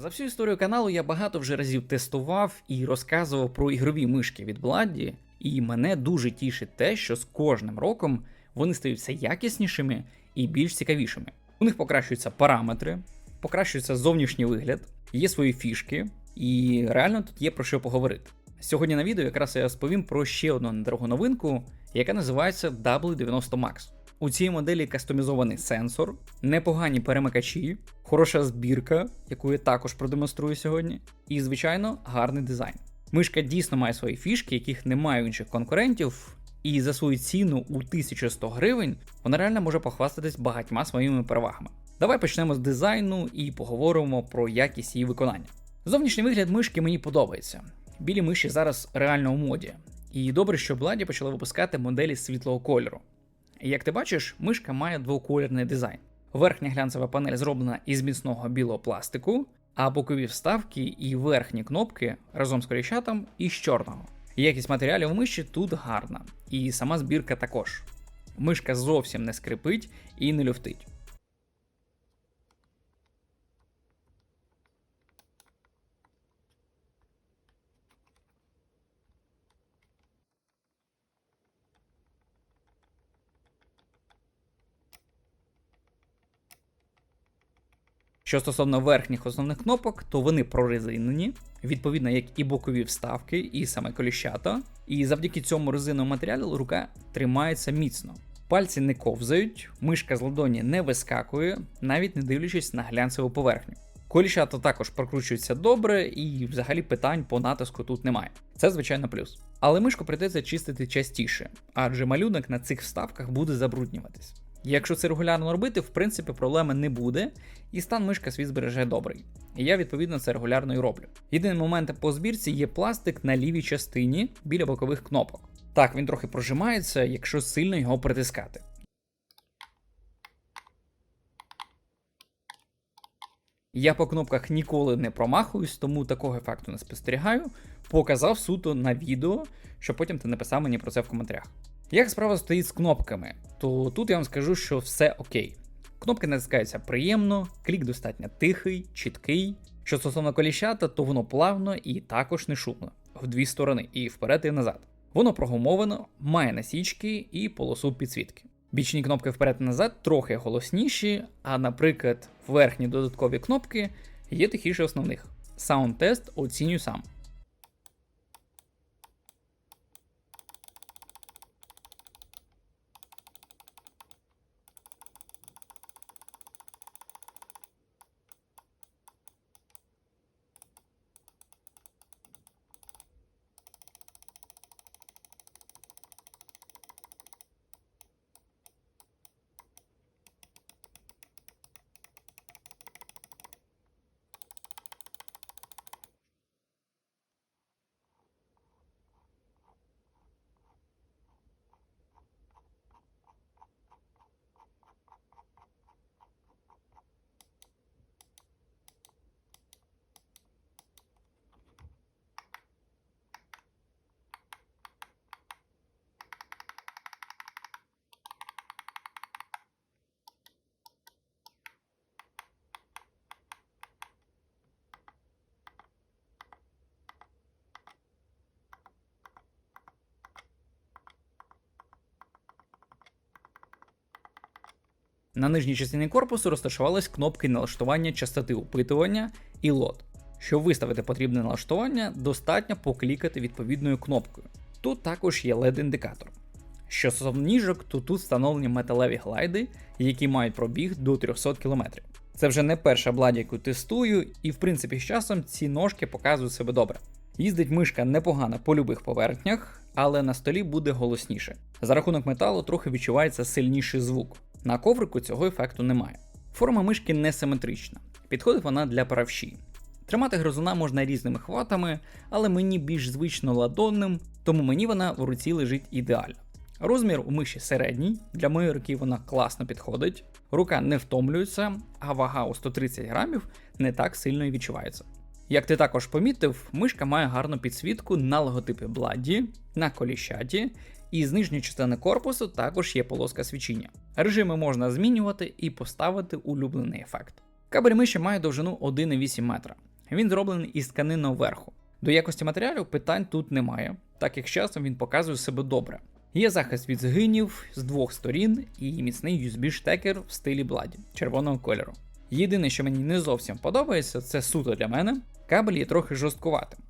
За всю історію каналу я багато вже разів тестував і розказував про ігрові мишки від Бладді, і мене дуже тішить те, що з кожним роком вони стають все якіснішими і більш цікавішими. У них покращуються параметри, покращується зовнішній вигляд, є свої фішки, і реально тут є про що поговорити. Сьогодні на відео якраз я розповім про ще одну недорогу новинку, яка називається W90 Max. У цій моделі кастомізований сенсор, непогані перемикачі, хороша збірка, яку я також продемонструю сьогодні, і, звичайно, гарний дизайн. Мишка дійсно має свої фішки, яких немає у інших конкурентів, і за свою ціну у 1100 гривень вона реально може похвастатись багатьма своїми перевагами. Давай почнемо з дизайну і поговоримо про якість її виконання. Зовнішній вигляд мишки мені подобається. Білі миші зараз реально у моді. І добре, що Бладі почали випускати моделі світлого кольору. Як ти бачиш, мишка має двоколірний дизайн. Верхня глянцева панель зроблена із міцного білого пластику, а бокові вставки і верхні кнопки разом з коріщатом із чорного. Якість матеріалів миші тут гарна, і сама збірка також. Мишка зовсім не скрипить і не люфтить. Що стосовно верхніх основних кнопок, то вони прорезинені, відповідно, як і бокові вставки, і саме коліщата. І завдяки цьому резиновому матеріалу рука тримається міцно. Пальці не ковзають, мишка з ладоні не вискакує, навіть не дивлячись на глянцеву поверхню. Коліщата також прокручуються добре, і взагалі питань по натиску тут немає. Це звичайно плюс. Але мишку прийдеться чистити частіше, адже малюнок на цих вставках буде забруднюватись. Якщо це регулярно робити, в принципі, проблеми не буде, і стан мишка свій збереже добрий. І я відповідно це регулярно і роблю. Єдиний момент по збірці є пластик на лівій частині біля бокових кнопок. Так, він трохи прожимається, якщо сильно його притискати. Я по кнопках ніколи не промахуюсь, тому такого ефекту не спостерігаю. Показав суто на відео, щоб потім ти написав мені про це в коментарях. Як справа стоїть з кнопками, то тут я вам скажу, що все окей. Кнопки натискаються приємно, клік достатньо тихий, чіткий. Що стосовно коліщата, то воно плавно і також не шумно в дві сторони, і вперед, і назад. Воно прогумовано, має насічки і полосу підсвітки. Бічні кнопки вперед і назад трохи голосніші, а, наприклад, верхні додаткові кнопки є тихіше основних. Саунд-тест оцінюю сам. На нижній частині корпусу розташувались кнопки налаштування частоти опитування і лот. Щоб виставити потрібне налаштування, достатньо поклікати відповідною кнопкою. Тут також є LED-індикатор. Що стосовно ніжок, то тут встановлені металеві глайди, які мають пробіг до 300 км. Це вже не перша бладя, яку тестую, і в принципі з часом ці ножки показують себе добре. Їздить мишка непогано по любих поверхнях, але на столі буде голосніше. За рахунок металу трохи відчувається сильніший звук. На коврику цього ефекту немає. Форма мишки несиметрична, підходить вона для правші. Тримати гризуна можна різними хватами, але мені більш звично ладонним, тому мені вона в руці лежить ідеально. Розмір у миші середній, для моєї руки вона класно підходить, рука не втомлюється, а вага у 130 грамів не так сильно і відчувається. Як ти також помітив, мишка має гарну підсвітку на логотипі Бладді, на коліщаті, і з нижньої частини корпусу також є полоска свічіння. Режими можна змінювати і поставити улюблений ефект. Кабель миші має довжину 1,8 метра. Він зроблений із тканинного верху. До якості матеріалу питань тут немає, так як з часом він показує себе добре. Є захист від згинів з двох сторін і міцний USB-штекер в стилі Бладі червоного кольору. Єдине, що мені не зовсім подобається, це суто для мене. Кабель є трохи жорсткуватим.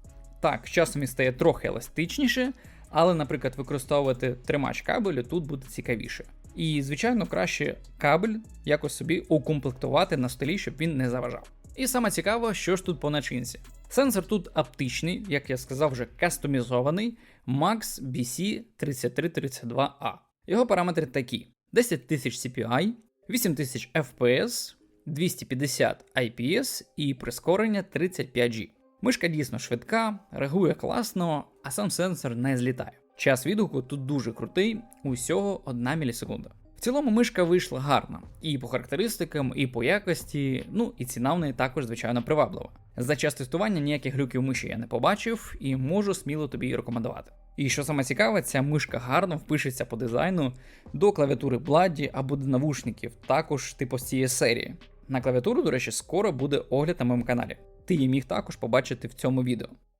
Так, з часом він стає трохи еластичніше, але, наприклад, використовувати тримач кабелю тут буде цікавіше. І, звичайно, краще кабель якось собі укомплектувати на столі, щоб він не заважав. І саме цікаво, що ж тут по начинці. Сенсор тут оптичний, як я сказав, вже кастомізований Max BC 3332A. Його параметри такі: 10 тисяч CPI, 8000 FPS, 250 IPS і прискорення 35G. Мишка дійсно швидка, реагує класно, а сам сенсор не злітає. Час відгуку тут дуже крутий, усього 1 мілісекунда. В цілому мишка вийшла гарна і по характеристикам, і по якості, ну і ціна в неї також, звичайно, приваблива. За час тестування ніяких глюків миші я не побачив і можу сміло тобі її рекомендувати. І що саме цікаве, ця мишка гарно впишеться по дизайну до клавіатури Бладі або до навушників, також типу з цієї серії. На клавіатуру, до речі, скоро буде огляд на моєму каналі. Ти її міг також побачити в цьому відео.